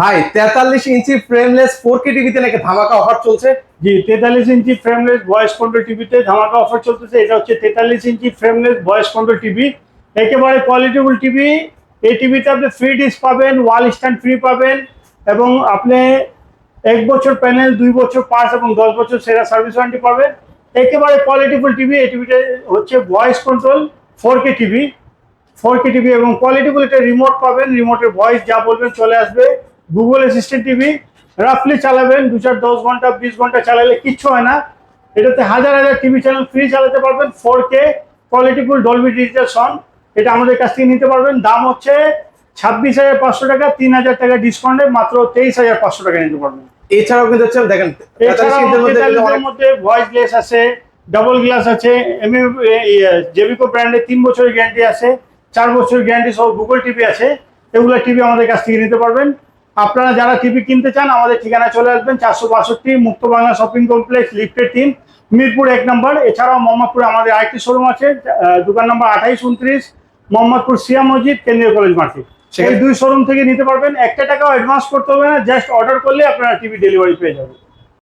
ভাই, তেতাল্লিশ inch frameless four কে টিভিতে নাকি ধামাকা অফার চলছে? জি, তেতাল্লিশ ইঞ্চি ফ্রেমলেস ভয়েস কন্ট্রোল টিভিতে ধামাকা অফার চলতেছে। এটা হচ্ছে তেতাল্লিশ inch frameless voice control TV একেবারে কোয়ালিটিফুল টিভি এই টিভিতে আপনি ফ্রি ডিস পাবেন ওয়াল স্ট্যান্ড ফ্রি পাবেন এবং আপনি এক বছর প্যানেল দুই বছর পাঁচ এবং দশ বছর সেরা সার্ভিস ওয়ারেন্টি পাবেন। একেবারে কোয়ালিটিফুল টিভি এই টিভিটা হচ্ছে voice control four K TV four K TV এবং কোয়ালিটিফুল একটা রিমোট পাবেন। রিমোটের ভয়েস যা বলবেন চলে আসবে। গুগল অ্যাসিস্ট্যান্ট টিভি রাফলি চালাবেন দু চার দশ ঘণ্টা বিশ ঘণ্টা চালালে কিচ্ছু হয় না। এটাতে হাজার হাজার টিভি চ্যানেল ফ্রি চালাতে পারবেন ফোর কে কোয়ালিটিফুল ডলবি ডিজিটাল সন এটা আমাদের কাছ থেকে নিতে পারবেন। দাম হচ্ছে ছাব্বিশ হাজার পাঁচশো টাকা তিন হাজার টাকা ডিসকাউন্টে মাত্র তেইশ হাজার পাঁচশো টাকা নিতে পারবেন। এছাড়াও কিন্তু হচ্ছে দেখেন এছাড়াও মধ্যে কিন্তু তেতাল্লিশের অনেক- মধ্যে ভয়েস গ্লাস আছে ডাবল গ্লাস আছে এমএ জেবিকো ব্র্যান্ডের তিন বছরের গ্যারান্টি আছে চার বছরের গ্যারান্টি সহ গুগল টিভি আছে এগুলো টিভি আমাদের কাছ থেকে নিতে পারবেন। আপনারা যারা টিভি কিনতে চান আমাদের ঠিকানা চলে আসবেন চারশো বাষট্টি মুক্ত বাংলা শপিং কমপ্লেক্স লিফটের তিন মিরপুর এক নম্বর। এছাড়াও মোহাম্মদপুরে আমাদের আরেকটি শোরুম আছে দোকান নম্বর আঠাইশ উনত্রিশ মোহাম্মদপুর সিয়া মসজিদ কেন্দ্রীয় কলেজ মার্কেট। সেই দুই শোরুম থেকে নিতে পারবেন। একটা টাকাও অ্যাডভান্স করতে হবে না জাস্ট অর্ডার করলে আপনারা টিভি ডেলিভারি পেয়ে যাবেন।